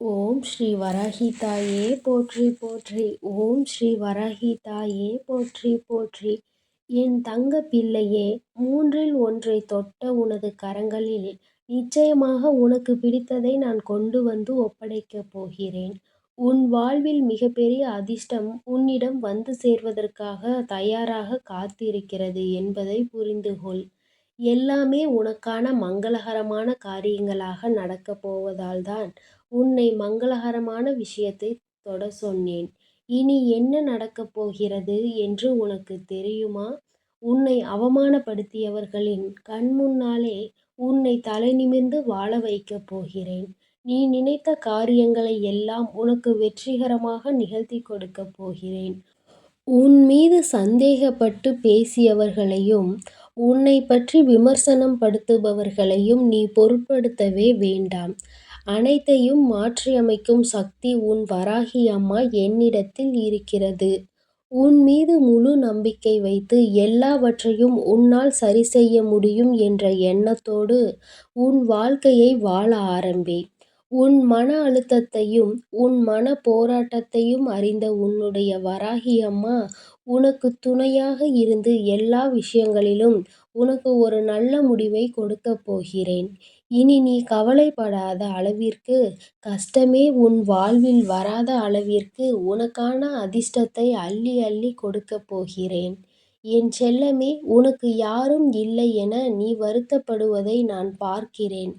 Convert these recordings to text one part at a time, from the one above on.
ஓம் ஸ்ரீ வரஹிதாயே போற்றி போற்றி. ஓம் ஸ்ரீ வரஹிதாயே போற்றி போற்றி. என் தங்க பிள்ளையே மூன்றில் ஒன்றை தொட்ட உனது கரங்களில் நிச்சயமாக உனக்கு பிடித்ததை நான் கொண்டு வந்து ஒப்படைக்கப் போகிறேன். உன் வாழ்வில் மிகப்பெரிய அதிர்ஷ்டம் உன்னிடம் வந்து சேர்வதற்காக தயாராக காத்திருக்கிறது என்பதை புரிந்து கொள். எல்லாமே உனக்கான மங்களகரமான காரியங்களாக நடக்கப் போவதால்தான் உன்னை மங்களகரமான விஷயத்தை தொட சொன்னேன். இனி என்ன நடக்கப் போகிறது என்று உனக்கு தெரியுமா? உன்னை அவமானப்படுத்தியவர்களின் கண் முன்னாலே உன்னை தலை நிமிர்ந்து வாழ வைக்கப் போகிறேன். நீ நினைத்த காரியங்களை எல்லாம் உனக்கு வெற்றிகரமாக நிகழ்த்தி கொடுக்கப் போகிறேன். உன் மீது சந்தேகப்பட்டு பேசியவர்களையும் உன்னை பற்றி விமர்சனம் படுத்துபவர்களையும் நீ பொருட்படுத்தவே வேண்டாம். அனைத்தையும் மாற்றியமைக்கும் சக்தி உன் வராகி அம்மா என்னிடத்தில் இருக்கிறது. உன் மீது முழு நம்பிக்கை வைத்து எல்லாவற்றையும் உன்னால் சரி செய்ய முடியும் என்ற எண்ணத்தோடு உன் வாழ்க்கையை வாழ ஆரம்பி. உன் மன அழுத்தத்தையும் உன் மன போராட்டத்தையும் அறிந்த உன்னுடைய வராகி அம்மா உனக்கு துணையாக இருந்து எல்லா விஷயங்களிலும் உனக்கு ஒரு நல்ல முடிவை கொடுக்கப் போகிறேன். இனி நீ கவலைப்படாத அளவிற்கு கஷ்டமே உன் வாழ்வில் வராத அளவிற்கு உனக்கான அதிர்ஷ்டத்தை அள்ளி அள்ளி கொடுக்கப் போகிறேன். என் செல்லமே உனக்கு யாரும் இல்லை என நீ வருத்தப்படுவதை நான் பார்க்கிறேன்.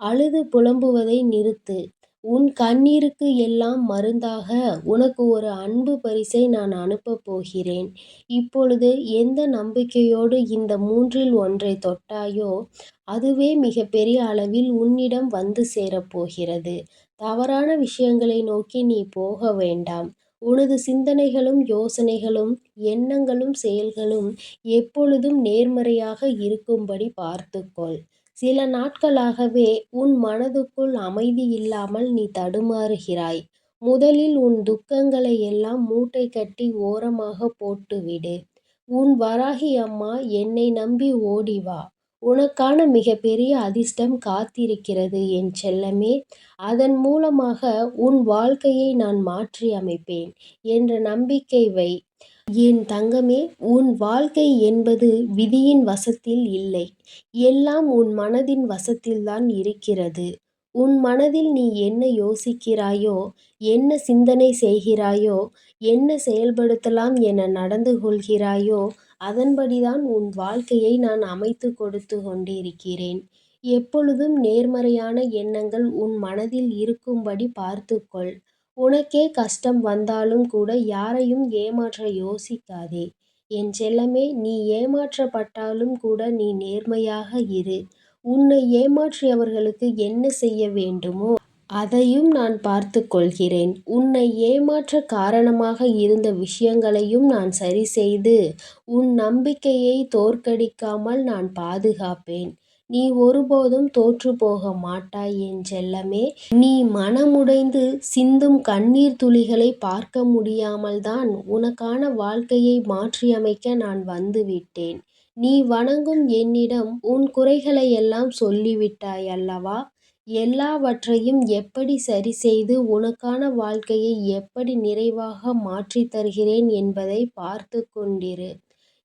அழுது புலம்புவதை நிறுத்து. உன் கண்ணீருக்கு எல்லாம் மருந்தாக. உனக்கு ஒரு அன்பு பரிசை நான் அனுப்பப் போகிறேன். இப்பொழுது எந்த நம்பிக்கையோடு இந்த மூன்றில் ஒன்றை தொட்டாயோ அதுவே மிகப்பெரிய அளவில் உன்னிடம் வந்து சேரப்போகிறது தவறான விஷயங்களை நோக்கி நீ போக வேண்டாம். உனது சிந்தனைகளும் யோசனைகளும் எண்ணங்களும் செயல்களும் எப்பொழுதும் நேர்மறையாக இருக்கும்படி பார்த்துக்கொள். சில நாட்களாகவே உன் மனதுக்குள் அமைதி இல்லாமல் நீ தடுமாறுகிறாய். முதலில் உன் துக்கங்களை எல்லாம் மூட்டை கட்டி ஓரமாக போட்டுவிடு உன் வராகி அம்மா என்னை நம்பி ஓடி வா. உனக்கான மிகப்பெரிய அதிர்ஷ்டம் காத்திருக்கிறது என் செல்லமே. அதன் மூலமாக உன் வாழ்க்கையை நான் மாற்றி அமைப்பேன் என்ற நம்பிக்கை வை. என் தங்கமே உன் வாழ்க்கை என்பது விதியின் வசத்தில் இல்லை. எல்லாம் உன் மனதின் வசத்தில்தான் இருக்கிறது. உன் மனதில் நீ என்ன யோசிக்கிறாயோ என்ன சிந்தனை செய்கிறாயோ என்ன செயல்படுத்தலாம் என நடந்து கொள்கிறாயோ அதன்படிதான் உன் வாழ்க்கையை நான் அமைத்து கொடுத்து கொண்டிருக்கிறேன். எப்பொழுதும் நேர்மறையான எண்ணங்கள் உன் மனதில் இருக்கும்படி பார்த்துக்கொள். உனக்கே கஷ்டம் வந்தாலும் கூட யாரையும் ஏமாற்ற யோசிக்காதே. என் செல்லமே நீ ஏமாற்றப்பட்டாலும் கூட நீ நேர்மையாக இரு. உன்னை ஏமாற்றியவர்களுக்கு என்ன செய்ய வேண்டுமோ அதையும் நான் பார்த்து கொள்கிறேன். உன்னை ஏமாற்ற காரணமாக இருந்த விஷயங்களையும் நான் சரி செய்து உன் நம்பிக்கையை தோற்கடிக்காமல் நான் பாதுகாப்பேன். நீ ஒருபோதும் தோற்று போக மாட்டாய் என் செல்லமே. நீ மனமுடைந்து சிந்தும் கண்ணீர் துளிகளை பார்க்க முடியாமல் தான் உனக்கான வாழ்க்கையை மாற்றியமைக்க நான் வந்துவிட்டேன். நீ வணங்கும் என்னிடம் உன் குறைகளை எல்லாம் சொல்லிவிட்டாய் அல்லவா? எல்லாவற்றையும் எப்படி சரி செய்து உனக்கான வாழ்க்கையை எப்படி நிறைவாக மாற்றித் தருகிறேன் என்பதை பார்த்து கொண்டிரு.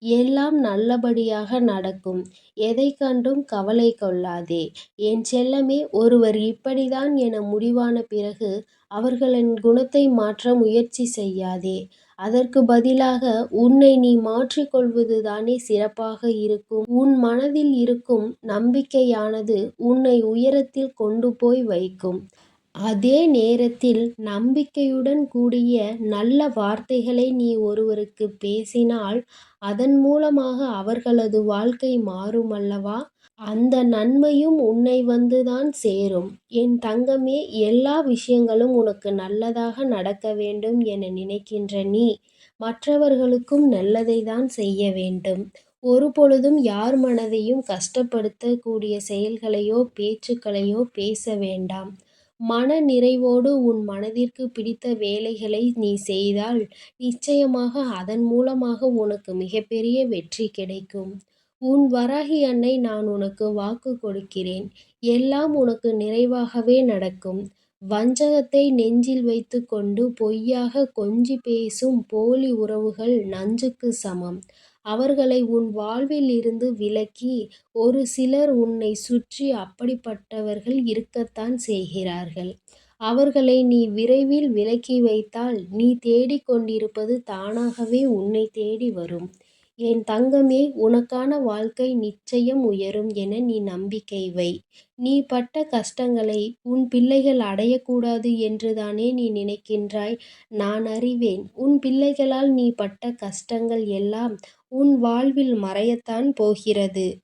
எல்லாம் நல்லபடியாக நடக்கும். எதை கண்டும் கவலை கொள்ளாதே. என் செல்லமே ஒருவர் இப்படிதான் என முடிவான பிறகு அவர்களின் குணத்தை மாற்ற முயற்சி செய்யாதே. அதற்கு பதிலாக உன்னை நீ மாற்றிக்கொள்வதுதானே சிறப்பாக இருக்கும். உன் மனதில் இருக்கும் நம்பிக்கையானது உன்னை உயரத்தில் கொண்டு போய் வைக்கும். அதே நேரத்தில் நம்பிக்கையுடன் கூடிய நல்ல வார்த்தைகளை நீ ஒருவருக்கு பேசினால் அதன் மூலமாக அவர்களது வாழ்க்கை மாறும் அல்லவா அந்த நன்மையும் உன்னை வந்துதான் சேரும். என் தங்கமே எல்லா விஷயங்களும் உனக்கு நல்லதாக நடக்க வேண்டும் என நினைக்கின்ற நீ மற்றவர்களுக்கும் நல்லதை தான் செய்ய வேண்டும். ஒரு பொழுதும் யார் மனதையும் கஷ்டப்படுத்தக்கூடிய செயல்களையோ பேச்சுக்களையோ பேச வேண்டாம். மன நிறைவோடு உன் மனதிற்கு பிடித்த வேலைகளை நீ செய்தால் நிச்சயமாக அதன் மூலமாக உனக்கு மிகப்பெரிய வெற்றி கிடைக்கும். உன் வராகி அன்னை நான் உனக்கு வாக்கு கொடுக்கிறேன். எல்லாம் உனக்கு நிறைவாகவே நடக்கும். வஞ்சகத்தை நெஞ்சில் வைத்து கொண்டு பொய்யாக கொஞ்சி பேசும் போலி உறவுகள் நஞ்சுக்கு சமம். அவர்களை உன் வாழ்வில் இருந்து விலக்கி ஒரு சிலர் உன்னை சுற்றி அப்படிப்பட்டவர்கள் இருக்கத்தான் செய்கிறார்கள். அவர்களை நீ விரைவில் விலக்கி வைத்தால் நீ தேடிக் கொண்டிருப்பது தானாகவே உன்னை தேடி வரும். என் தங்கமே உனக்கான வாழ்க்கை நிச்சயம் உயரும் என நீ நம்பிக்கை வை. நீ பட்ட கஷ்டங்களை உன் பிள்ளைகள் அடையக்கூடாது என்றுதானே நீ நினைக்கின்றாய். நான் அறிவேன் உன் பிள்ளைகளால் நீ பட்ட கஷ்டங்கள் எல்லாம் உன் வாழ்வில் மறையத்தான் போகிறது.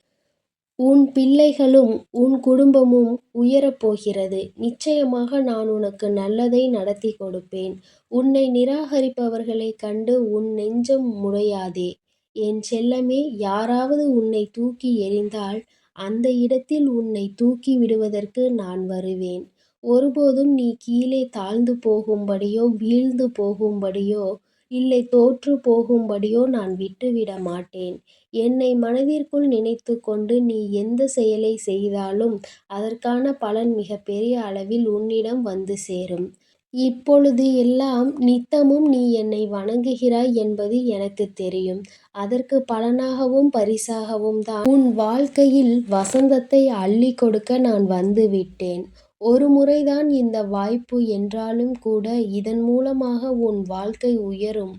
உன் பிள்ளைகளும் உன் குடும்பமும் உயரப் போகிறது. நிச்சயமாக நான் உனக்கு நல்லதை நடத்திக் கொடுப்பேன். உன்னை நிராகரிப்பவர்களைக் கண்டு உன் நெஞ்சம் உடையாதே என் செல்லமே. யாராவது உன்னைத் தூக்கி எறிந்தால் அந்த இடத்தில் உன்னைத் தூக்கி விடுவதற்கு நான் வருவேன். ஒருபோதும் நீ கீழே தாழ்ந்து போகும்படியோ வீழ்ந்து போகும்படியோ இல்லை தோற்று போகும்படியோ நான் விட்டுவிட மாட்டேன். என்னை மனதிற்குள் நினைத்துக்கொண்டு நீ எந்தச் செயலைச் செய்தாலும் அதற்கான பலன் மிகப்பெரிய அளவில் உன்னிடம் வந்து சேரும். இப்பொழுது எல்லாம் நித்தமும் நீ என்னை வணங்குகிறாய் என்பது எனக்குத் தெரியும். அதற்குப் பலனாகவும் பரிசாகவும் தான் உன் வாழ்க்கையில் வசந்தத்தை அள்ளிக் கொடுக்க நான் வந்து விட்டேன். ஒரு முறைதான் இந்த வாய்ப்பு என்றாலும் கூட இதன் மூலமாக உன் வாழ்க்கை உயரும்.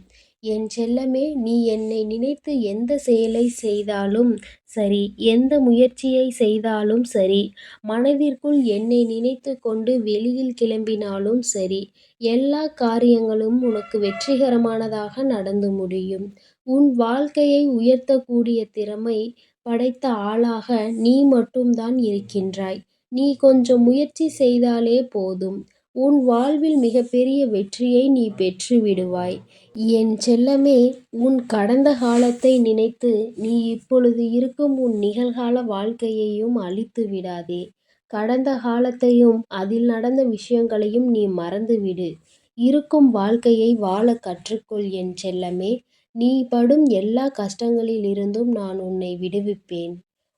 என் செல்லமே நீ என்னை நினைத்து எந்த செயலை செய்தாலும் சரி எந்த முயற்சியை செய்தாலும் சரி மனதிற்குள் என்னை நினைத்து கொண்டு வெளியில் கிளம்பினாலும் சரி எல்லா காரியங்களும் உனக்கு வெற்றிகரமானதாக நடந்து முடியும். உன் வாழ்க்கையை உயர்த்தக்கூடிய திறமை படைத்த ஆளாக நீ மட்டும்தான் இருக்கின்றாய். நீ கொஞ்சம் முயற்சி செய்தாலே போதும் உன் வாழ்வில் மிகப்பெரிய வெற்றியை நீ பெற்று விடுவாய். என் செல்லமே உன் கடந்த காலத்தை நினைத்து நீ இப்பொழுது இருக்கும் உன் நிகழ்கால வாழ்க்கையையும் அழித்து விடாதே. கடந்த காலத்தையும் அதில் நடந்த விஷயங்களையும் நீ மறந்து விடு. இருக்கும் வாழ்க்கையை வாழ கற்றுக்கொள் என் செல்லமே. நீ படும் எல்லா கஷ்டங்களிலிருந்தும் நான் உன்னை விடுவிப்பேன்.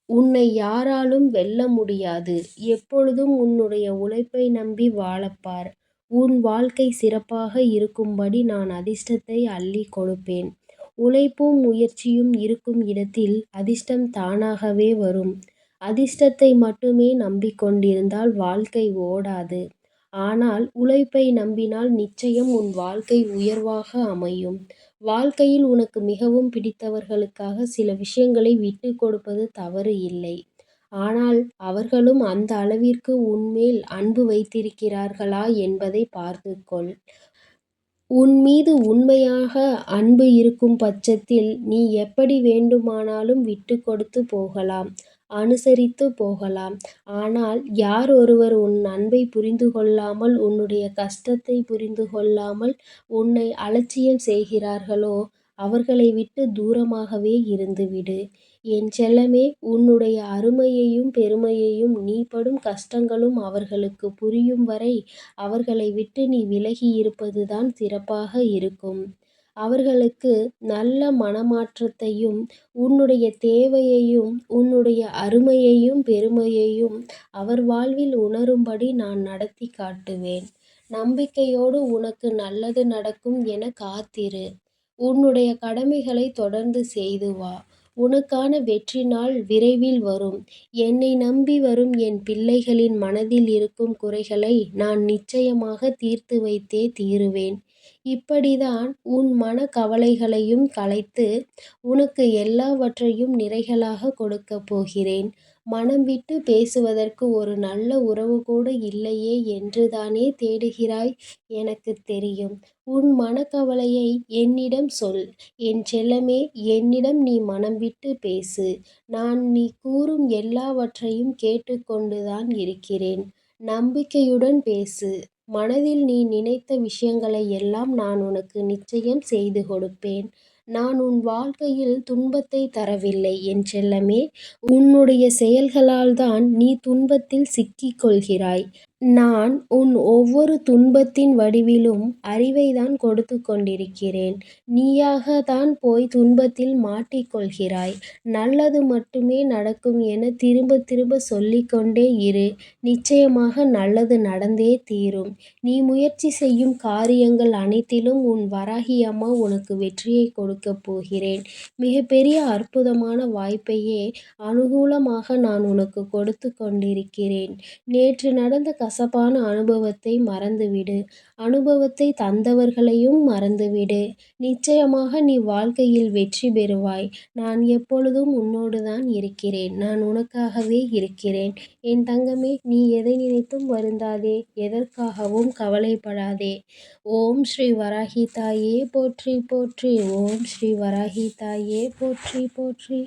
உன்னை யாராலும் வெல்ல முடியாது. எப்பொழுதும் உன்னுடைய உழைப்பை நம்பி வாழப்பார் உன் வாழ்க்கை சிறப்பாக இருக்கும்படி நான் அதிர்ஷ்டத்தை அள்ளிக் கொடுப்பேன். உழைப்பும் முயற்சியும் இருக்கும் இடத்தில் அதிர்ஷ்டம் தானாகவே வரும். அதிர்ஷ்டத்தை மட்டுமே நம்பிக் கொண்டிருந்தால் வாழ்க்கை ஓடாது. ஆனால் உழைப்பை நம்பினால் நிச்சயம் உன் வாழ்க்கை உயர்வாக அமையும். வாழ்க்கையில் உனக்கு மிகவும் பிடித்தவர்களுக்காக சில விஷயங்களை விட்டு கொடுப்பது தவறு இல்லை. ஆனால் அவர்களும் அந்த அளவிற்கு உன்மேல் அன்பு வைத்திருக்கிறார்களா என்பதை பார்த்துக்கொள் உன் மீது உண்மையாக அன்பு இருக்கும் பட்சத்தில் நீ எப்படி வேண்டுமானாலும் விட்டு கொடுத்து போகலாம் அனுசரித்துப் போகலாம். ஆனால் யார் ஒருவர் உன் அன்பைப் புரிந்து கொள்ளாமல் உன்னுடைய கஷ்டத்தைப் புரிந்து கொள்ளாமல் உன்னை அலட்சியம் செய்கிறார்களோ அவர்களை விட்டுத் தூரமாகவே இருந்துவிடு என் செல்லமே உன்னுடைய அருமையையும் பெருமையையும் நீ படும் கஷ்டங்களும் அவர்களுக்குப் புரியும் வரை அவர்களை விட்டு நீ விலகி இருப்பதுதான் சிறப்பாக இருக்கும். அவர்களுக்கு நல்ல மனமாற்றத்தையும் உன்னுடைய தேவையையும் உன்னுடைய அருமையையும் பெருமையையும் அவர் வாழ்வில் உணரும்படி நான் நடத்தி காட்டுவேன். நம்பிக்கையோடு உனக்கு நல்லது நடக்கும் என காத்திரு. உன்னுடைய கடமைகளை தொடர்ந்து செய்து வா. உனக்கான வெற்றி நாள் விரைவில் வரும். என்னை நம்பி வரும் என் பிள்ளைகளின் மனதில் இருக்கும் குறைகளை நான் நிச்சயமாக தீர்த்து வைத்தே தீருவேன். இப்படிதான் உன் மனக் கவலைகளையும் களைத்து உனக்கு எல்லாவற்றையும் நிறைகளாகக் கொடுக்கப் போகிறேன். மனம் விட்டுப் பேசுவதற்கு ஒரு நல்ல உறவு கூட இல்லையே என்றுதானே தேடுகிறாய். எனக்குத் தெரியும். உன் மனக்கவலையை என்னிடம் சொல் என் செல்லமே. என்னிடம் நீ மனம் விட்டுப் பேசு. நான் நீ கூறும் எல்லாவற்றையும் கேட்டுக்கொண்டுதான் இருக்கிறேன். நம்பிக்கையுடன் பேசு. மனதில் நீ நினைத்த விஷயங்களை எல்லாம் நான் உனக்கு நிச்சயம் செய்து கொடுப்பேன். நான் உன் வாழ்க்கையில் துன்பத்தை தரவில்லை என் செல்லமே. உன்னுடைய செயல்களால் தான் நீ துன்பத்தில் சிக்கிக் கொள்கிறாய். நான் உன் ஒவ்வொரு துன்பத்தின் வடிவிலும் அறிவைத்தான் கொடுத்துக் கொண்டிருக்கிறேன். நீயாகத்தான் போய் துன்பத்தில் மாட்டிக் கொள்கிறாய். நல்லது மட்டுமே நடக்கும் எனத் திரும்பத் திரும்பச் சொல்லிக் கொண்டே இரு. நிச்சயமாக நல்லது நடந்தே தீரும். நீ முயற்சி செய்யும் காரியங்கள் அனைத்திலும் உன் வராகி அம்மா உனக்கு வெற்றியைக் கொடுக்கப் போகிறேன். மிகப்பெரிய அற்புதமான வாய்ப்பையே அனுகூலமாக நான் உனக்குக் கொடுத்துக் கொண்டிருக்கிறேன். நேற்று நடந்த கசப்பான அனுபவத்தை மறந்துவிடு. அனுபவத்தை தந்தவர்களையும் மறந்துவிடு. நிச்சயமாக நீ வாழ்க்கையில் வெற்றி பெறுவாய். நான் எப்பொழுதும் உன்னோடுதான் இருக்கிறேன். நான் உனக்காகவே இருக்கிறேன். என் தங்கமே நீ எதை நினைத்தும் வருந்தாதே. எதற்காகவும் கவலைப்படாதே. ஓம் ஸ்ரீ வராகி தாயே போற்றி போற்றி ஓம் ஸ்ரீ வராஹி தாயே போற்றி போற்றி